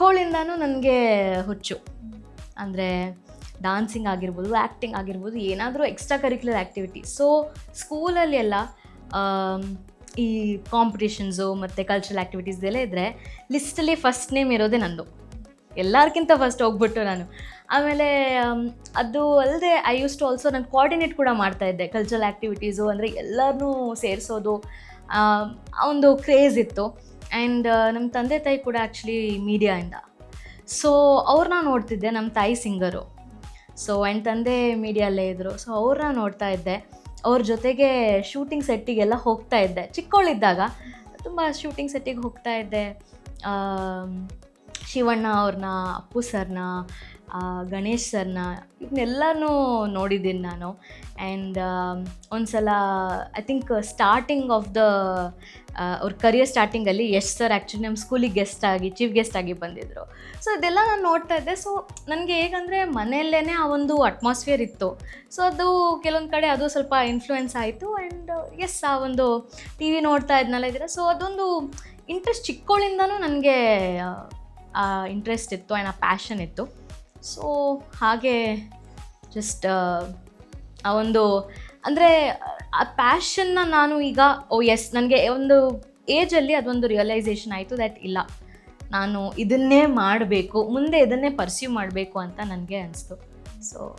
ಚಿಕ್ಕವಳಿಂದನೂ ನನಗೆ ಹುಚ್ಚು. ಅಂದರೆ ಡಾನ್ಸಿಂಗ್ ಆಗಿರ್ಬೋದು ಆ್ಯಕ್ಟಿಂಗ್ ಆಗಿರ್ಬೋದು, ಏನಾದರೂ ಎಕ್ಸ್ಟ್ರಾ ಕರಿಕ್ಯುಲರ್ ಆ್ಯಕ್ಟಿವಿಟಿ ಸೊ ಸ್ಕೂಲಲ್ಲಿ ಎಲ್ಲ ಈ ಕಾಂಪಿಟೇಷನ್ಸು ಮತ್ತು ಕಲ್ಚರಲ್ ಆ್ಯಕ್ಟಿವಿಟೀಸ್ ಎಲ್ಲ ಇದ್ದರೆ ಲಿಸ್ಟಲ್ಲಿ ಫಸ್ಟ್ ನೇಮ್ ಇರೋದೇ ನಂದು. ಎಲ್ಲರಿಗಿಂತ ಫಸ್ಟ್ ಹೋಗ್ಬಿಟ್ಟು ನಾನು. ಆಮೇಲೆ ಅದು ಅಲ್ಲದೆ ಐ ಯೂಸ್ ಟು ಆಲ್ಸೋ ನಾನು ಕೋಆರ್ಡಿನೇಟ್ ಕೂಡ ಮಾಡ್ತಾ ಇದ್ದೆ. ಕಲ್ಚರಲ್ ಆ್ಯಕ್ಟಿವಿಟೀಸು ಅಂದರೆ ಎಲ್ಲರನ್ನೂ ಸೇರಿಸೋದು ಒಂದು ಕ್ರೇಜ್ ಇತ್ತು. ಆ್ಯಂಡ್ ನಮ್ಮ ತಂದೆ ತಾಯಿ ಕೂಡ ಆ್ಯಕ್ಚುಲಿ ಮೀಡಿಯಾಯಿಂದ ಸೊ ಅವ್ರನ್ನ ನೋಡ್ತಿದ್ದೆ ನಮ್ಮ ತಾಯಿ ಸಿಂಗರು ಸೊ ಆ್ಯಂಡ್ ತಂದೆ ಮೀಡಿಯಲ್ಲೇ ಇದ್ದರು ಸೊ ಅವ್ರನ್ನ ನೋಡ್ತಾ ಇದ್ದೆ. ಅವ್ರ ಜೊತೆಗೆ ಶೂಟಿಂಗ್ ಸೆಟ್ಟಿಗೆಲ್ಲ ಹೋಗ್ತಾ ಇದ್ದೆ. ಚಿಕ್ಕವಳಿದ್ದಾಗ ತುಂಬ ಶೂಟಿಂಗ್ ಸೆಟ್ಟಿಗೆ ಹೋಗ್ತಾ ಇದ್ದೆ. ಶಿವಣ್ಣ ಅವ್ರನ್ನ ಅಪ್ಪು ಸರ್ನ ಗಣೇಶ್ ಸರ್ನ ಇದನ್ನೆಲ್ಲನೂ ನೋಡಿದ್ದೀನಿ ನಾನು. ಆ್ಯಂಡ್ ಒಂದು ಸಲ I think starting of the ಅವ್ರ ಕರಿಯರ್ ಸ್ಟಾರ್ಟಿಂಗಲ್ಲಿ ಯಶ್ ಸರ್ ಆ್ಯಕ್ಚುಲಿ ನಮ್ಮ ಸ್ಕೂಲಿಗೆ ಗೆಸ್ಟ್ ಆಗಿ ಚೀಫ್ ಗೆಸ್ಟ್ ಆಗಿ ಬಂದಿದ್ದರು ಸೊ ಇದೆಲ್ಲ ನಾನು ನೋಡ್ತಾ ಇದ್ದೆ. ಸೊ ನನಗೆ ಹೇಗಂದರೆ ಮನೆಯಲ್ಲೇ ಆ ಒಂದು ಅಟ್ಮಾಸ್ಫಿಯರ್ ಇತ್ತು. ಸೊ ಅದು ಕೆಲವೊಂದು ಕಡೆ ಅದು ಸ್ವಲ್ಪ ಇನ್ಫ್ಲೂಯೆನ್ಸ್ ಆಯಿತು. ಆ್ಯಂಡ್ ಎಸ್ ಆ ಒಂದು ಟಿ ವಿ ನೋಡ್ತಾ ಇದ್ನಲ್ಲ ಇದ್ರೆ. ಸೊ ಅದೊಂದು ಇಂಟ್ರೆಸ್ಟ್ ಚಿಕ್ಕವಳಿಂದನೂ ನನಗೆ ಇಂಟ್ರೆಸ್ಟ್ ಇತ್ತು ಆ್ಯಂಡ್ ಆ ಪ್ಯಾಷನ್ ಇತ್ತು. ಸೊ ಹಾಗೆ ಜಸ್ಟ್ ಆ ಒಂದು, ಅಂದರೆ ಆ ಪ್ಯಾಷನ್ನ ನಾನು ಈಗ, ಓ ಎಸ್ ನನಗೆ ಒಂದು ಏಜಲ್ಲಿ ಅದೊಂದು ರಿಯಲೈಸೇಷನ್ ಆಯಿತು ದ್ಯಾಟ್ ಇಲ್ಲ. ನಾನು ಇದನ್ನೇ ಮಾಡಬೇಕು, ಮುಂದೆ ಇದನ್ನೇ ಪರ್ಸ್ಯೂ ಮಾಡಬೇಕು ಅಂತ ನನಗೆ ಅನಿಸ್ತು. ಸೊ